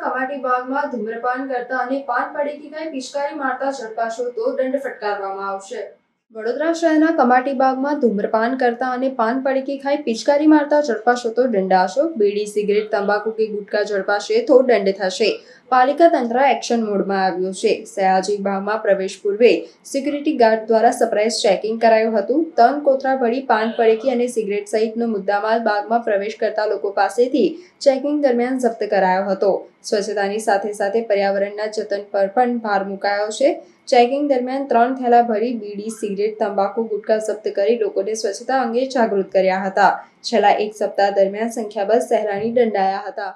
કમાટી બાગમાં ધૂમ્રપાન કરતા અને પાન પડીકી ખાઈ પિચકારી મારતા ઝડપાશો તો દંડ ફટકારવામાં આવશે. વડોદરા શહેરના કમાટી બાગમાં ધૂમ્રપાન કરતા અને પાન પડકી ખાઈ પિચકારી મારતા ઝડપાશો તો દંડાશો. બીડી, સિગરેટ, તંબાકુ કે ગુટકા ઝડપાશે તો દંડ થશે. પાલિકા તંત્ર એક્શન મોડમાં આવ્યું છે. સયાજી બાગમાં પ્રવેશ પૂર્વે સિક્યુરિટી ગાર્ડ દ્વારા સરપ્રાઇઝ ચેકિંગ કરાયું હતું. તન કોથરા ભરી પાન પડેકી અને સિગરેટ સહિતનો મુદ્દામાલ બાગમાં પ્રવેશ કરતા લોકો પાસેથી ચેકિંગ દરમિયાન જપ્ત કરાયો હતો. સ્વચ્છતાની સાથે સાથે પર્યાવરણના જતન પર પણ ભાર મુકાયો છે. ચેકિંગ દરમિયાન ત્રણ થેલા ભરી બીડી, સિગરેટ, તંબાકુ ગુટખા જપ્ત કરી લોકોને સ્વચ્છતા અંગે જાગૃત કર્યા હતા. છેલ્લા એક સપ્તાહ દરમિયાન સંખ્યાબંધ સહેલાણી દંડાયા હતા.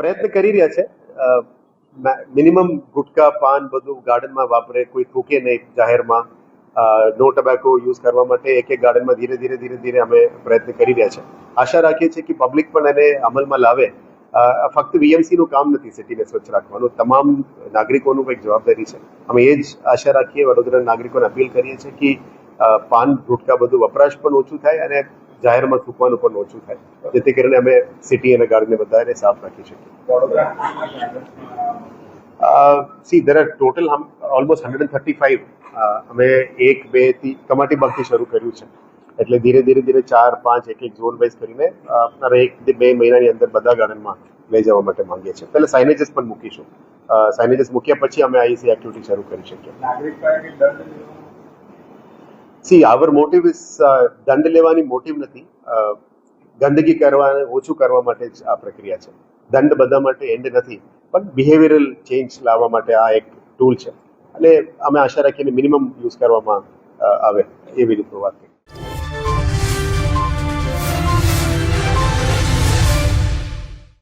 પ્રયત્ન કરી રહ્યા છે. મિનિમમ ગુટકા, પાન બધું ગાર્ડનમાં વાપરે, કોઈ થૂકે નહીં જાહેરમાં. નો ટબેકો યુઝ કરવા માટે એક એક ગાર્ડનમાં ધીરે ધીરે ધીરે ધીરે અમે પ્રયત્ન કરી રહ્યા છે. આશા રાખીએ છીએ કે પબ્લિક પણ એને અમલમાં લાવે. ફક્ત વીએમસી નું કામ નથી સિટીને સ્વચ્છ રાખવાનું. તમામ નાગરિકોનું કંઈક જવાબદારી છે. અમે એ જ આશા રાખીએ વડોદરા નાગરિકોને અપીલ કરીએ છીએ કે પાન, ગુટકા બધું વપરાશ પણ ઓછું થાય અને જાહેરમાં થૂકવાનું પણ ઓછું થાય. જેથી કરીને અમે સિટી અને ગાર્ડનને બધાને સાફ રાખી શકીએ. See there are total almost hundred and thirty five અમે એક બેથી કમાટી બાગથી શરૂ કર્યું છે. એટલે ધીરે ધીરે ધીરે ચાર પાંચ એક એક ઝોન વાઇઝ કરીને એક બે મહિનાની અંદર બધા ગાર્ડનમાં લઈ જવા માટે માંગીએ છીએ. પહેલા સાઇનેજીસ પણ મૂકીશું. સાઇનેજીસ મૂક્યા પછી અમે આઈસી એક્ટિવિટી શરૂ કરી શકીએ નાગરિક પાસેથી દંડ લેવાનો સી આવર મોટિવ ઇઝ દંડ લેવાની મોટિવ નથી. ગંદકી કરવા ઓછું કરવા માટે જ આ પ્રક્રિયા છે. દંડ બધા માટે એન્ડ નથી, પણ બિહેવિયરલ ચેન્જ લાવવા માટે આ એક ટૂલ છે. અને અમે આશા રાખીને મિનિમમ યુઝ કરવામાં આવે, એવી રીતનું વાત કરી